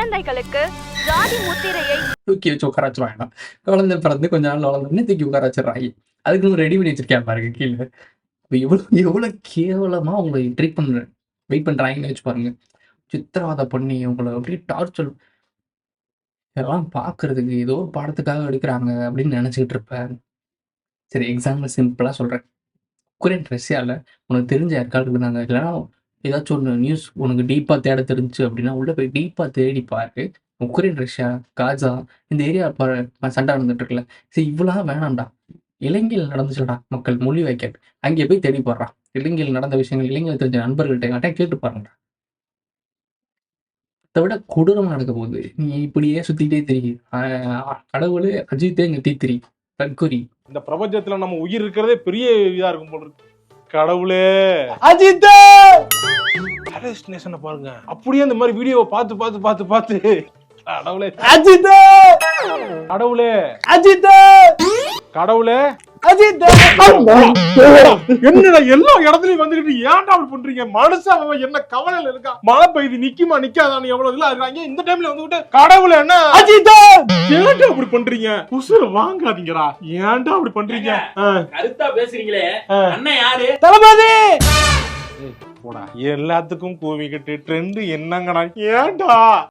குழந்தைகளுக்கு ஜாதி முத்திரையை தூக்கி வச்சு உட்கார வச்சிருவாங்க குழந்தை பிறந்து கொஞ்ச நாள் வளர்ந்தோடனே தூக்கி உட்கார வச்சிடுறாங்க அதுக்குன்னு ரெடி பண்ணி வச்சிருக்கேன் பாருங்க கீழே. இப்போ எவ்வளோ எவ்வளோ கேவலமா உங்களை ட்ரீட் பண்ண வெயிட் பண்ணுறாங்கன்னு வச்சு பாருங்க. சித்திரவதை பண்ணி உங்களை அப்படியே டார்ச்சர் இதெல்லாம் பார்க்கறதுக்கு ஏதோ ஒரு பாடத்துக்காக எடுக்கிறாங்க அப்படின்னு நினச்சிக்கிட்டு இருப்பேன். சரி எக்ஸாம்பிள் சிம்பிளாக சொல்கிறேன் உக்ரைன் ரஷ்யாவில் உனக்கு தெரிஞ்ச யாருக்காவது இருந்தாங்க? இல்லைன்னா ஏதாச்சும் ஒன்று நியூஸ் உனக்கு டீப்பாக தேட தெரிஞ்சு அப்படின்னா உள்ளே போய் டீப்பாக தேடி பாரு. உக்ரைன் ரஷ்யா காஜா இந்த ஏரியா சண்டை நடந்துட்டு இருக்குல்ல. சரி இவ்வளோ வேணாம்டா. இலங்கையில் நடந்துச்சுடா மக்கள் மொழி வைக்க அங்கே போய் தேடி போடுறான் இலங்கையில் நடந்த விஷயங்கள் இலங்கையில் தெரிஞ்ச நண்பர்கள்ட்ட யார்ட்டையும் கேட்டு பாருங்கடா. அதை விட கொடூரமா நடக்க போகுது. நீ இப்படியே சுத்திட்டே தெரியும் கடவுளே அஜித்தே இங்க தீத்திரி தற்கொரி இந்த பிரபஞ்சத்துல நம்ம உயிர் இருக்கிறதே பெரிய இதா இருக்கும் போல இருக்கு. கடவுளே. அஜித் டெஸ்டினேஷனை பாருங்க. அப்படியே இந்த மாதிரி வீடியோவை பார்த்து பார்த்து பார்த்து பார்த்து. கடவுளே. அஜித் கடவுளே. அஜித் கடவுளே. அஜித் என்னடா எல்லா இடத்துலயும் வந்துகிட்டு ஏன்டா அப்படி பண்றீங்க? மனுஷன் அவன் என்ன கவலையில இருக்கா மழை பெய்யுது நிக்குமா நிக்காதான்னு எவ்வளவு இருக்காங்க. இந்த டைம்ல வந்துகிட்டு கடவுளே என்ன? அஜித் ஏன்டா அப்படி பண்றீங்க? உசுர வாங்காதீங்கடா. ஏன்டா அப்படி பண்றீங்க? கருத்தா பேசுறீங்களே. அண்ணன் யாரு? தளபதி. போடா. எல்லாத்துக்கும் கூவிக்கிட்டு ட்ரெண்ட் என்னங்கடா? ஏன்டா?